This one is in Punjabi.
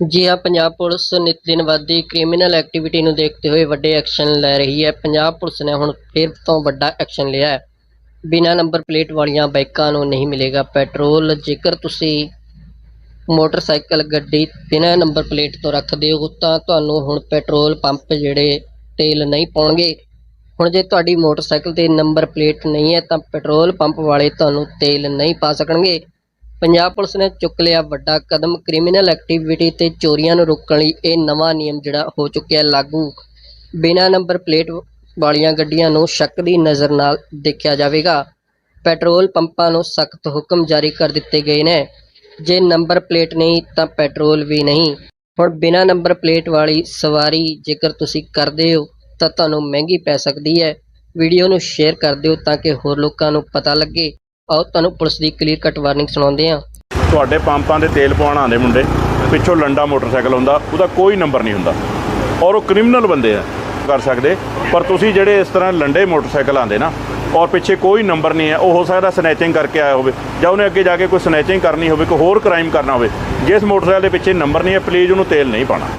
ਜੀ ਹਾਂ ਪੰਜਾਬ ਪੁਲਿਸ ਨਿਤ ਦਿਨ ਵੱਧਦੀ ਕ੍ਰਿਮੀਨਲ ਐਕਟੀਵਿਟੀ ਨੂੰ ਦੇਖਦੇ ਹੋਏ ਵੱਡੇ ਐਕਸ਼ਨ ਲੈ ਰਹੀ ਹੈ। ਪੰਜਾਬ ਪੁਲਿਸ ਨੇ ਹੁਣ ਫਿਰ ਤੋਂ ਵੱਡਾ ਐਕਸ਼ਨ ਲਿਆ ਹੈ। ਬਿਨਾਂ ਨੰਬਰ ਪਲੇਟ ਵਾਲੀਆਂ ਬਾਈਕਾਂ ਨੂੰ ਨਹੀਂ ਮਿਲੇਗਾ ਪੈਟਰੋਲ। ਜੇਕਰ ਤੁਸੀਂ ਮੋਟਰਸਾਈਕਲ, ਗੱਡੀ ਬਿਨਾਂ ਨੰਬਰ ਪਲੇਟ ਤੋਂ ਰੱਖਦੇ ਹੋ, ਤਾਂ ਤੁਹਾਨੂੰ ਹੁਣ ਪੈਟਰੋਲ ਪੰਪ ਜਿਹੜੇ ਤੇਲ ਨਹੀਂ ਪਾਉਣਗੇ। ਹੁਣ ਜੇ ਤੁਹਾਡੀ ਮੋਟਰਸਾਈਕਲ ਤੇ ਨੰਬਰ ਪਲੇਟ ਨਹੀਂ ਹੈ, ਤਾਂ ਪੈਟਰੋਲ ਪੰਪ ਵਾਲੇ ਤੁਹਾਨੂੰ ਤੇਲ ਨਹੀਂ ਪਾ ਸਕਣਗੇ। ਪੰਜਾਬ ਪੁਲਿਸ ਨੇ ਚੁੱਕ ਲਿਆ ਵੱਡਾ ਕਦਮ। ਕ੍ਰਿਮੀਨਲ ਐਕਟੀਵਿਟੀ ਤੇ ਚੋਰੀਆਂ ਨੂੰ ਰੋਕਣ ਲਈ ਇਹ ਨਵਾਂ ਨਿਯਮ ਜਿਹੜਾ ਹੋ ਚੁੱਕਿਆ ਲਾਗੂ। ਬਿਨਾਂ ਨੰਬਰ ਪਲੇਟ ਵਾਲੀਆਂ ਗੱਡੀਆਂ ਨੂੰ ਸ਼ੱਕ ਦੀ ਨਜ਼ਰ ਨਾਲ ਦੇਖਿਆ ਜਾਵੇਗਾ। ਪੈਟਰੋਲ ਪੰਪਾਂ ਨੂੰ ਸਖਤ ਹੁਕਮ ਜਾਰੀ ਕਰ ਦਿੱਤੇ ਗਏ ਨੇ। ਜੇ ਨੰਬਰ ਪਲੇਟ ਨਹੀਂ ਤਾਂ ਪੈਟਰੋਲ ਵੀ ਨਹੀਂ। ਹੁਣ ਬਿਨਾਂ ਨੰਬਰ ਪਲੇਟ ਵਾਲੀ ਸਵਾਰੀ ਜੇਕਰ ਤੁਸੀਂ ਕਰਦੇ ਹੋ ਤਾਂ ਤੁਹਾਨੂੰ ਮਹਿੰਗੀ ਪੈ ਸਕਦੀ ਹੈ। ਵੀਡੀਓ ਨੂੰ ਸ਼ੇਅਰ ਕਰ ਦਿਓ ਤਾਂ ਕਿ ਹੋਰ ਲੋਕਾਂ ਨੂੰ ਪਤਾ ਲੱਗੇ। ਆਓ ਤੁਹਾਨੂੰ ਪੁਲਿਸ ਦੀ ਕਲੀਅਰ ਕੱਟ ਵਾਰਨਿੰਗ ਸੁਣਾਉਂਦੇ ਹਾਂ। ਤੁਹਾਡੇ ਪੰਪਾਂ ਦੇ ਤੇਲ ਪਵਾਉਣ ਆਉਂਦੇ ਮੁੰਡੇ, ਪਿੱਛੋਂ ਲੰਡਾ ਮੋਟਰਸਾਈਕਲ ਹੁੰਦਾ, ਉਹਦਾ ਕੋਈ ਨੰਬਰ ਨਹੀਂ ਹੁੰਦਾ। ਔਰ ਉਹ ਕ੍ਰਿਮੀਨਲ ਬੰਦੇ ਆ, ਕਰ ਸਕਦੇ, ਪਰ ਤੁਸੀਂ ਜਿਹੜੇ ਇਸ ਤਰ੍ਹਾਂ ਲੰਡੇ ਮੋਟਰਸਾਈਕਲ ਆਉਂਦੇ ਨਾ, ਔਰ ਪਿੱਛੇ ਕੋਈ ਨੰਬਰ ਨਹੀਂ ਹੈ, ਉਹ ਹੋ ਸਕਦਾ ਸਨੈਚਿੰਗ ਕਰਕੇ ਆਇਆ ਹੋਵੇ, ਜਾਂ ਉਹਨੇ ਅੱਗੇ ਜਾ ਕੇ ਕੋਈ ਸਨੈਚਿੰਗ ਕਰਨੀ ਹੋਵੇ, ਕੋਈ ਹੋਰ ਕ੍ਰਾਈਮ ਕਰਨਾ ਹੋਵੇ, ਜਿਸ ਮੋਟਰਸਾਈਕਲ ਦੇ ਪਿੱਛੇ ਨੰਬਰ ਨਹੀਂ ਹੈ ਪਲੀਜ਼ ਉਹਨੂੰ ਤੇਲ ਨਹੀਂ ਪਾਣਾ